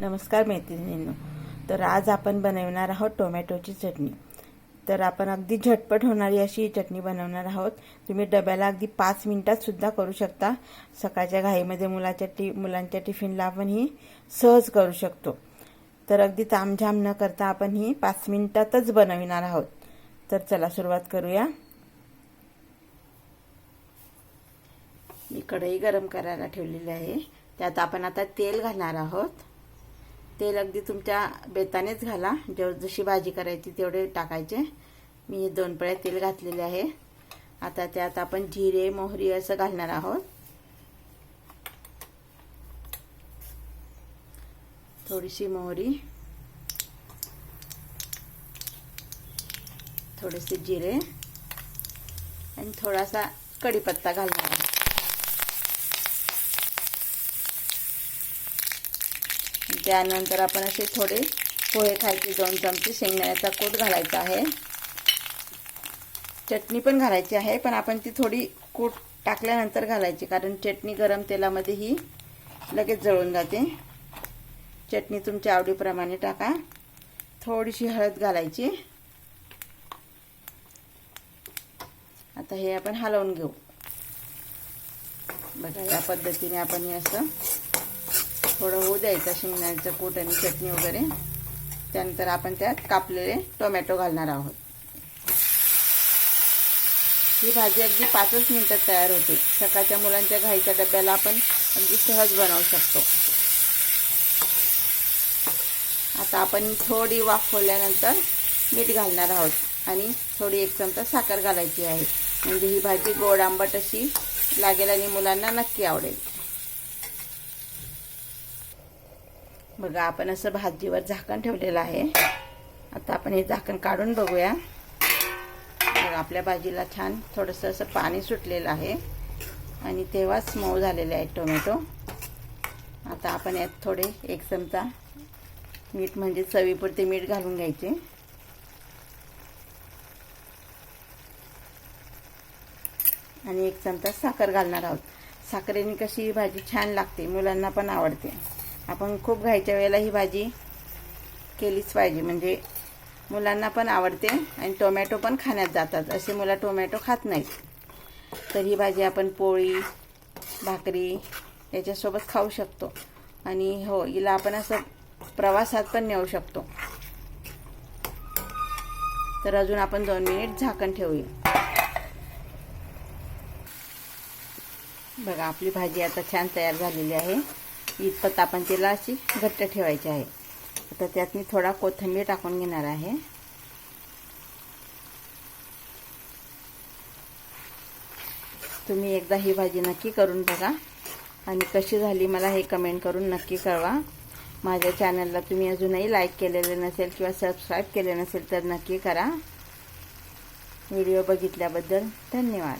नमस्कार मैत्रिणींनो. तर आज आपण बनवणार आहोत टोमॅटोची चटणी. तर आपण अगदी झटपट होणारी अशी चटणी बनवणार आहोत. तुम्ही डब्याला अगदी पाच मिनिटात सुद्धा करू शकता. सकाळच्या घाईमध्ये मुलाच्या टी मुलांच्या टिफिनला आपण ही सहज करू शकतो. तर अगदी तामझाम न करता आपण ही पाच मिनिटातच बनविणार आहोत. तर चला सुरुवात करूया. मी कढई गरम करायला ठेवलेली आहे. त्यात आपण आता तेल घालणार आहोत. तेल अगदी तुमच्या बेतानेच घाला. जेव जशी भाजी करायची तेवढे टाकायचे. मी दोन पळ्या तेल घातलेले आहे. आता त्यात आपण जिरे मोहरी असं घालणार आहोत. थोडीशी मोहरी. थोडेसे जिरे. आणि थोडासा कढीपत्ता घालणार आहे त्यानंतर आपण असे थोडे पोहे खायचे दोन चमचे शेंगदाण्याचा कूट घालायचा आहे. चटणी पण घालायची आहे पण आपण ती थोडी कूट टाकल्यानंतर घालायची कारण चटणी गरम तेलामध्ये ही लगेच जळून जाते. चटणी तुमच्या आवडीप्रमाणे टाका. थोडीशी हळद घालायची. आता हे आपण हलवून घेऊ. बघा या पद्धतीने आपण हे असं थोडं होऊ द्यायचं शेंगदाण्याचं कूट आणि चटणी वगैरे. त्यानंतर आपण त्यात कापलेले टोमॅटो घालणार आहोत. ही भाजी अगदी पाचच मिनटात तयार होते. सकाळच्या मुलांच्या घाईच्या डब्याला आपण अगदी सहज बनवू शकतो. आता आपण थोडी वाफवल्यानंतर मीठ घालणार आहोत आणि थोडी एक चमचा साखर घालायची आहे. म्हणजे ही भाजी गोड आंबट अशी लागेल आणि मुलांना नक्की आवडेल. बघा आपण असं भाजीवर झाकण ठेवलेलं आहे. आता आपण हे झाकण काढून बघूया. बघा आपल्या भाजीला छान थोडंसं असं पाणी सुटलेलं आहे. आणि तेव्हाच मऊ झालेले आहे टोमॅटो. आता आपण यात थोडे एक चमचा मीठ म्हणजे चवीपुरते मीठ घालून घ्यायचे. आणि एक चमचा साखर घालणार आहोत. साखरेने कशी ही भाजी छान लागते मुलांना पण आवडते. आपण खूप घायच्या वेळेला ही भाजी केलीच पाहिजे. म्हणजे मुलांना पण आवडते आणि टोमॅटो पण खाण्यात जातात. असे मुलं टोमॅटो खात नाहीत. तर ही भाजी आपण पोळी भाकरी याच्यासोबत खाऊ शकतो. आणि हो हिला आपण असं प्रवासात पण नेऊ शकतो. तर अजून आपण दोन मिनिट झाकण ठेवूया. बघा आपली भाजी आता छान तयार झालेली आहे. इतपत आपण तिला अशी घट्ट ठेवायची आहे. आता त्यात मी थोडा कोथिंबीर टाकून घेणार आहे. तुम्ही एकदा ही भाजी नक्की करून बघा. आणि कशी झाली मला हे कमेंट करून नक्की कळवा. माझ्या चॅनलला तुम्ही अजूनही लाईक केलेले नसेल किंवा सबस्क्राईब केले नसेल तर नक्की करा. व्हिडिओ बघितल्याबद्दल धन्यवाद.